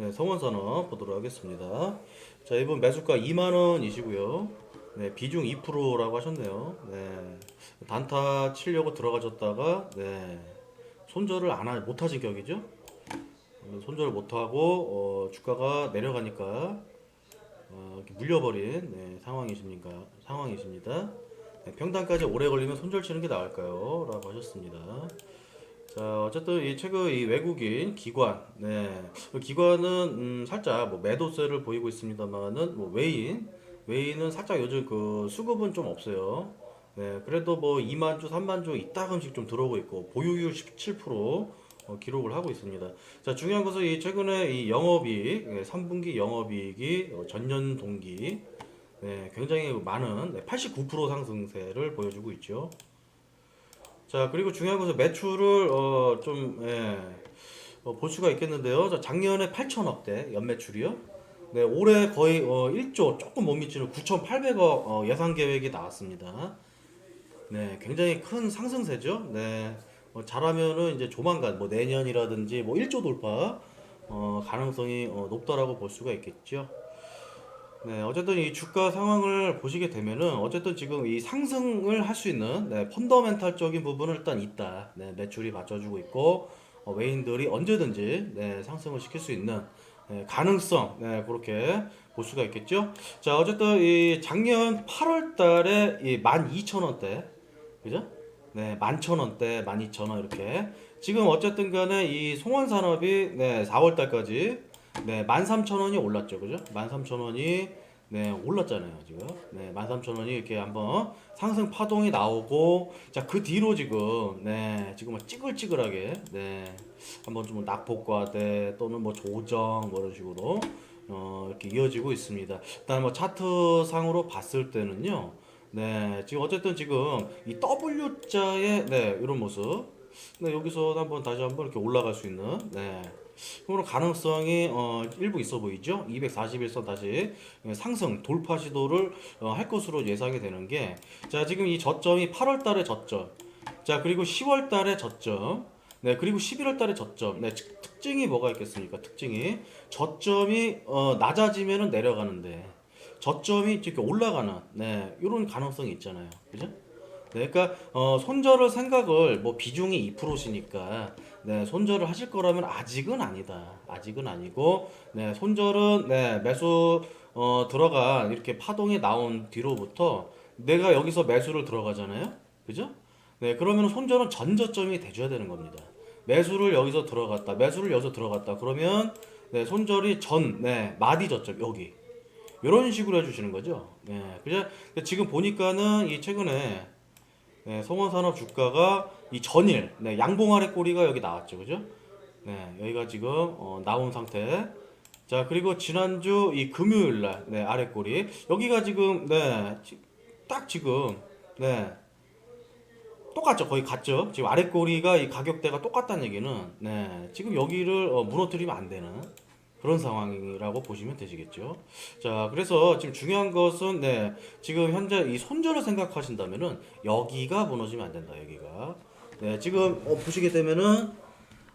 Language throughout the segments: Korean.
네, 성원산업 보도록 하겠습니다. 자, 이번 매수가 2만 원이시고요. 네, 비중 2%라고 하셨네요. 네. 단타 치려고 들어가졌다가 네. 손절을 안 하, 못 하신 격이죠? 손절을 못 하고 어, 주가가 내려가니까 어, 물려버린 네, 상황이십니까? 상황이십니다. 네, 평단까지 오래 걸리면 손절 치는 게 나을까요? 라고 하셨습니다. 자, 어쨌든 이 최근 이 외국인 기관, 네, 그 기관은 음, 살짝 뭐 매도세를 보이고 있습니다만은 뭐 외인, 외인은 살짝 요즘 그 수급은 좀 없어요. 네, 그래도 뭐 2만 주, 3만 주 이따금씩 좀 들어오고 있고 보유율 17% 어, 기록을 하고 있습니다. 자, 중요한 것은 이 최근에 이 영업이익, 예, 3분기 영업이익이 어, 전년 동기 네, 굉장히 많은 네, 89% 상승세를 보여주고 있죠. 자, 그리고 중요한 것은 매출을 어, 좀 예, 어, 볼 수가 있겠는데요. 자, 작년에 8천억대 연매출이요. 네, 올해 거의 어, 1조 조금 못 미치는 9,800억 어, 예상 계획이 나왔습니다. 네, 굉장히 큰 상승세죠. 네, 어, 잘하면은 이제 조만간 뭐 내년이라든지 뭐 1조 돌파 어, 가능성이 어, 높다라고 볼 수가 있겠죠. 네, 어쨌든 이 주가 상황을 보시게 되면은 어쨌든 지금 이 상승을 할 수 있는 네, 펀더멘탈적인 부분은 일단 있다. 네, 매출이 받쳐주고 있고 어, 외인들이 언제든지 네, 상승을 시킬 수 있는 네, 가능성 네, 그렇게 볼 수가 있겠죠. 자, 어쨌든 이 작년 8월 달에 이 12,000원대 그죠? 네, 11,000원대, 12,000원 이렇게. 지금 어쨌든 간에 이 송원산업이 네, 4월 달까지 네, 13,000원이 올랐죠. 그죠? 13,000원이 네, 올랐잖아요, 지금. 네, 13,000원이 이렇게 한번 상승 파동이 나오고 자, 그 뒤로 지금 네, 지금 은 찌글찌글하게 네. 한번 좀 낙폭과대 또는 뭐 조정 뭐 이런 식으로 어, 이렇게 이어지고 있습니다. 일단 뭐 차트 상으로 봤을 때는요. 네, 지금 어쨌든 지금 이 W자의 네, 이런 모습. 네, 여기서 한번 다시 한번 이렇게 올라갈 수 있는 네. 그런 가능성이 어, 일부 있어 보이죠. 241선 다시 상승 돌파 시도를 어, 할 것으로 예상이 되는 게 자, 지금 이 저점이 8월 달에 저점. 자, 그리고 10월 달에 저점. 네, 그리고 11월 달에 저점. 네, 특- 특징이 뭐가 있겠습니까? 특징이 저점이 어, 낮아지면은 내려가는데 저점이 이렇게 올라가는 네, 이런 가능성이 있잖아요. 그죠? 네, 그러니까 어, 손절을 생각을 뭐 비중이 2%시니까 네, 손절을 하실 거라면 아직은 아니다. 아직은 아니고 네, 손절은 네, 매수 어, 들어가 이렇게 파동이 나온 뒤로부터 내가 여기서 매수를 들어가잖아요. 그죠? 네, 그러면 손절은 전저점이 돼 줘야 되는 겁니다. 매수를 여기서 들어갔다, 매수를 여기서 들어갔다. 그러면 네, 손절이 전, 네, 마디 저점 여기 이런 식으로 해 주시는 거죠. 네, 그죠? 지금 보니까는 이 최근에 네, 성원산업 주가가 이 전일 네, 양봉 아래 꼬리가 여기 나왔죠, 그죠? 네, 여기가 지금 어, 나온 상태. 자, 그리고 지난주 이 금요일 날 네, 아래 꼬리 여기가 지금 네, 지- 딱 지금 네. 똑같죠. 거의 같죠. 지금 아래 꼬리가 이 가격대가 똑같다는 얘기는 네, 지금 여기를 어, 무너뜨리면 안 되는 그런 상황이라고 보시면 되시겠죠. 자, 그래서 지금 중요한 것은 네, 지금 현재 이 손절을 생각하신다면은 여기가 무너지면 안 된다. 여기가. 네, 지금 어, 보시게 되면은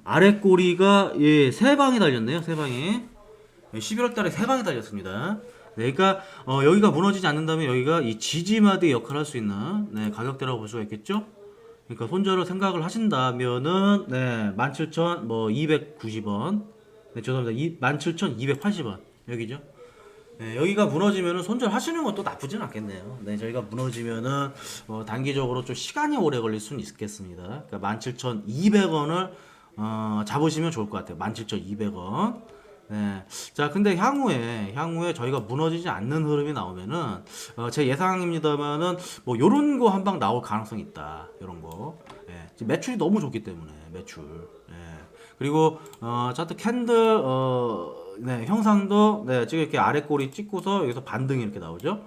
아래 꼬리가 예, 세 방이 달렸네요. 세 방이. 네, 11월 달에 세 방이 달렸습니다. 네, 그러니까 어, 여기가 무너지지 않는다면 여기가 이 지지마디 역할을 할 수 있는 네, 가격대라고 볼 수가 있겠죠. 그러니까 손절을 생각을 하신다면은 네, 17,000뭐 290원. 네, 죄송합니다. 이 17,280원. 여기죠. 네, 여기가 무너지면은 손절 하시는 것도 나쁘진 않겠네요. 네, 저희가 무너지면은 어, 단기적으로 좀 시간이 오래 걸릴 수는 있겠습니다. 그러니까 17,200원을 어, 잡으시면 좋을 것 같아요. 17,200원. 네. 자, 근데 향후에 향후에 저희가 무너지지 않는 흐름이 나오면은 어, 제 예상입니다만은 뭐 요런 거 한 방 나올 가능성이 있다. 요런 거. 예. 지금 매출이 너무 좋기 때문에 매출. 예. 그리고 어, 차트 캔들 어, 네, 형상도 네, 지금 이렇게 아래 꼬리 찍고서 여기서 반등이 이렇게 나오죠.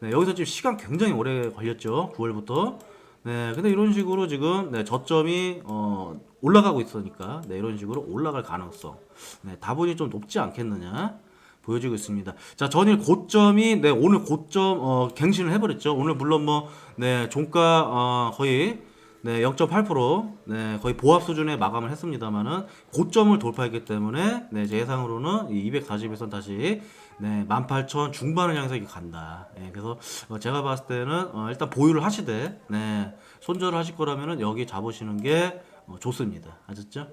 네, 여기서 지금 시간 굉장히 오래 걸렸죠. 9월부터. 네, 근데 이런 식으로 지금 네, 저점이 어, 올라가고 있으니까 네, 이런 식으로 올라갈 가능성. 네, 다분히 좀 높지 않겠느냐 보여지고 있습니다. 자, 전일 고점이 네, 오늘 고점 어, 갱신을 해 버렸죠. 오늘 물론 뭐 네, 종가 어, 거의 네, 0.8%, 네, 거의 보합 수준에 마감을 했습니다만은 고점을 돌파했기 때문에 네, 제 예상으로는 이 240에선 다시 네, 18,000 중반을 향해서 간다. 네, 그래서 어, 제가 봤을 때는 어, 일단 보유를 하시되 네, 손절을 하실 거라면은 여기 잡으시는 게 어, 좋습니다. 아셨죠?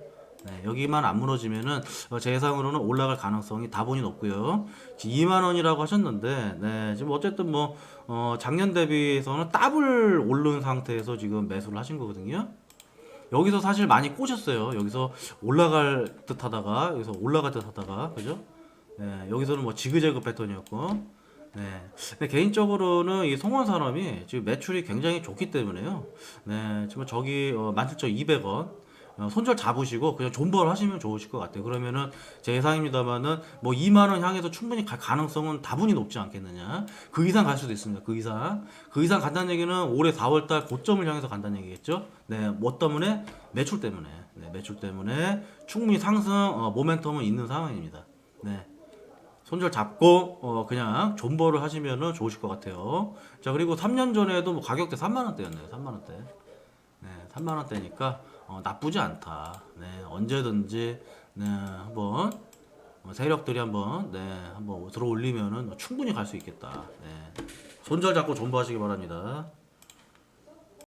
네, 여기만 안 무너지면은 어, 제 예상으로는 올라갈 가능성이 다분히 높고요. 지금 2만 원이라고 하셨는데, 네, 지금 어쨌든 뭐 어, 작년 대비해서는 더블 오른 상태에서 지금 매수를 하신 거거든요. 여기서 사실 많이 꼬셨어요. 여기서 올라갈 듯 하다가, 여기서 올라갈 듯 하다가, 그죠? 네, 여기서는 뭐 지그재그 패턴이었고, 네. 근데 개인적으로는 이 송원 산업이 지금 매출이 굉장히 좋기 때문에요. 네, 지금 저기 어, 17,200원. 어, 손절 잡으시고 그냥 존버를 하시면 좋으실 것 같아요. 그러면은 제 예상입니다만은 뭐 2만 원 향해서 충분히 갈 가능성은 다분히 높지 않겠느냐. 그 이상 갈 수도 있습니다. 그 이상. 그 이상 간다는 얘기는 올해 4월 달 고점을 향해서 간다는 얘기겠죠. 네, 뭐 때문에? 매출 때문에. 네, 매출 때문에 충분히 상승 어, 모멘텀은 있는 상황입니다. 네. 손절 잡고 어 그냥 존버를 하시면은 좋으실 것 같아요. 자 그리고 3년 전에도 뭐 가격대 3만 원대였네요. 3만 원대. 네, 3만 원대니까 어, 나쁘지 않다. 네, 언제든지 네, 한번 어, 세력들이 한번 네, 한번 들어 올리면은 충분히 갈 수 있겠다. 네. 손절 잡고 존버하시기 바랍니다.